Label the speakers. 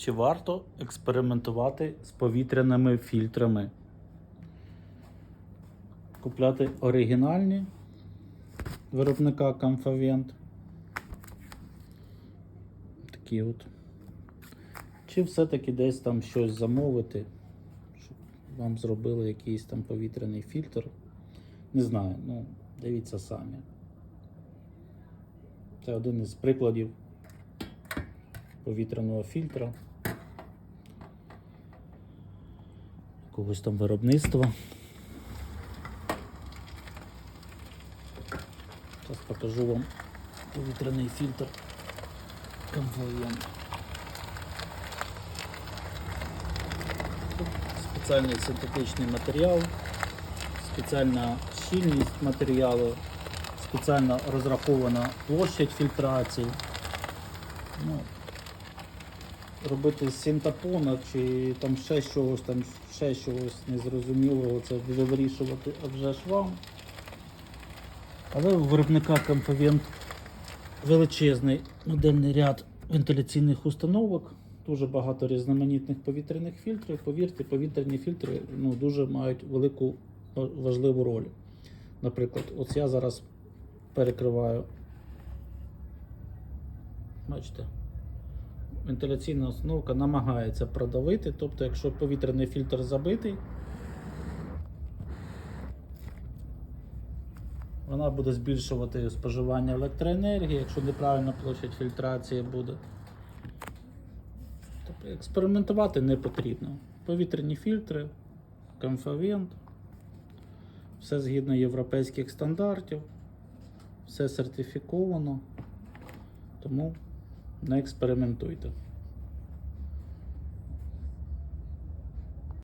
Speaker 1: Чи варто експериментувати з повітряними фільтрами? Купляти оригінальні виробника Comfavent. Такі от. Чи все-таки десь там щось замовити, щоб вам зробили якийсь там повітряний фільтр? Не знаю, ну, дивіться самі. Це один із прикладів повітряного фільтра. Якогось там виробництва. Зараз покажу вам повітряний фільтр. Тут Спеціальний синтетичний матеріал, спеціальна щільність матеріалу, спеціально розрахована площадь фільтрації. Ну, робити синтапона чи там ще чогось, там ще чогось незрозумілого, це вже вирішувати а вже ж вам. Але у виробника Comfavent величезний модельний ряд вентиляційних установок, дуже багато різноманітних повітряних фільтрів. Повірте, повітряні фільтри ну, дуже мають велику важливу роль. Наприклад, ось я зараз перекриваю. Бачите, вентиляційна установка намагається продавити, тобто, якщо повітряний фільтр забитий, вона буде збільшувати споживання електроенергії, якщо неправильна площадь фільтрації буде. Тобто експериментувати не потрібно. Повітряні фільтри, Comfavent, все згідно європейських стандартів, все сертифіковано, тому не експериментуйте.